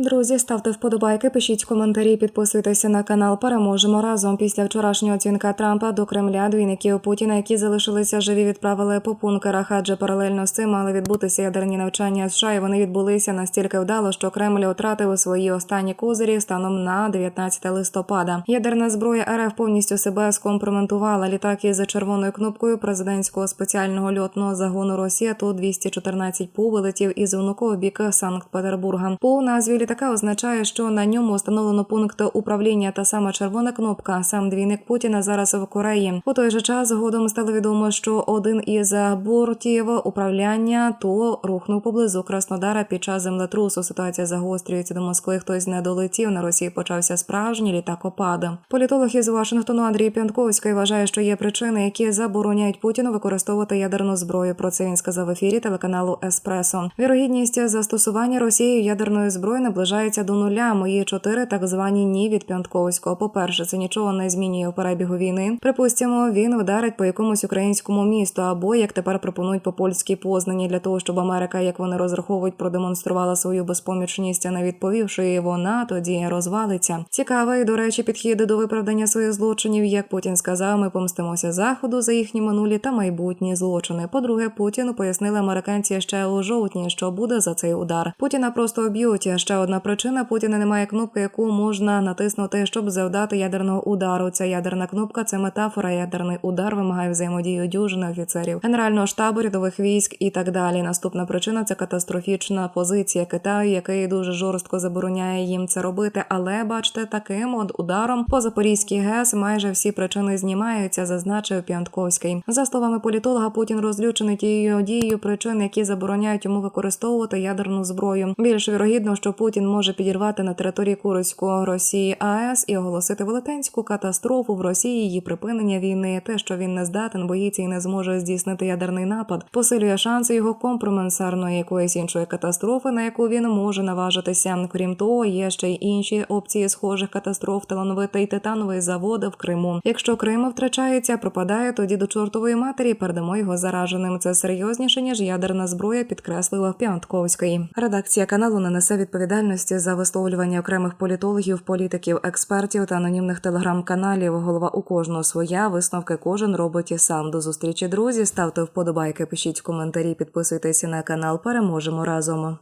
Друзі, ставте вподобайки, пишіть коментарі, підписуйтеся на канал. Переможемо разом. Після вчорашнього дзвінка Трампа до Кремля двійників Путіна, які залишилися живі, відправили по пункерах. Адже паралельно з цим мали відбутися ядерні навчання США, і вони відбулися настільки вдало, що Кремль втратив свої останні козирі станом на 19 листопада. Ядерна зброя РФ повністю себе скомпроментувала. Літак із червоною кнопкою президентського спеціального льотного загону Росія ту 214 ПУ вилетів із внукового бік Санкт-Петербурга. По назві літака означає, що на ньому встановлено пункт управління та сама червона кнопка. Сам двійник Путіна зараз в Кореї. У той же час згодом стало відомо, що один із бортів управляння то рухнув поблизу Краснодара під час землетрусу. Ситуація загострюється до Москви. Хтось не долетів. На Росії почався справжній літакопад. Політолог із Вашингтону Андрій П'янковський вважає, що є причини, які забороняють Путіну використовувати ядерну зброю. Про це він сказав в ефірі телеканалу Еспресо. Вірогідність застосування Росією ядерної зброї наближається до нуля. Мої чотири так звані ні від П'янковського. По перше, це нічого не змінює у перебігу війни. Припустимо, він вдарить по якомусь українському місту, або як тепер пропонують по польській познані для того, щоб Америка, як вони розраховують, продемонструвала свою безпомічність, а не відповівши, вона тоді розвалиться. Цікавий, до речі, підхід до виправдання своїх злочинів. Як Путін сказав, ми помстимося заходу за їхні минулі та майбутні злочини. По-друге, Путіну пояснили американці ще у жовтні, що буде за цей удар. Путіна просто об'ють. Ще одна причина Путіна немає кнопки, яку можна натиснути, щоб завдати ядерного удару. Ця ядерна кнопка це метафора. Ядерний удар вимагає взаємодії дюжини офіцерів, генерального штабу, рядових військ і так далі. Наступна причина це катастрофічна позиція Китаю, який дуже жорстко забороняє їм це робити. Але бачите, таким от ударом по Запорізькій ГЕС майже всі причини знімаються, зазначив П'янтковський. За словами політолога, Путін розлючений тією дією причин, які забороняють йому використовувати ядерну зброю. Більш вірогідно, що Путін може підірвати на території Курського Росії АЕС і оголосити велетенську катастрофу в Росії. Її припинення війни. Те, що він не здатен, боїться і не зможе здійснити ядерний напад, посилює шанси його компроментарної якоїсь іншої катастрофи, на яку він може наважитися. Крім того, є ще й інші опції схожих катастроф, талановитий титановий завод в Криму. Якщо Крим втрачається, пропадає тоді до чортової матері. Передамо його зараженим. Це серйозніше ніж ядерна зброя, підкреслила Піантковський. Редакція каналу не несе відповідальності за висловлювання окремих політологів, політиків, експертів та анонімних телеграм-каналів. Голова у кожного своя висновки кожен робить і сам. До зустрічі, друзі. Ставте вподобайки, пишіть коментарі, підписуйтесь на канал. Переможемо разом.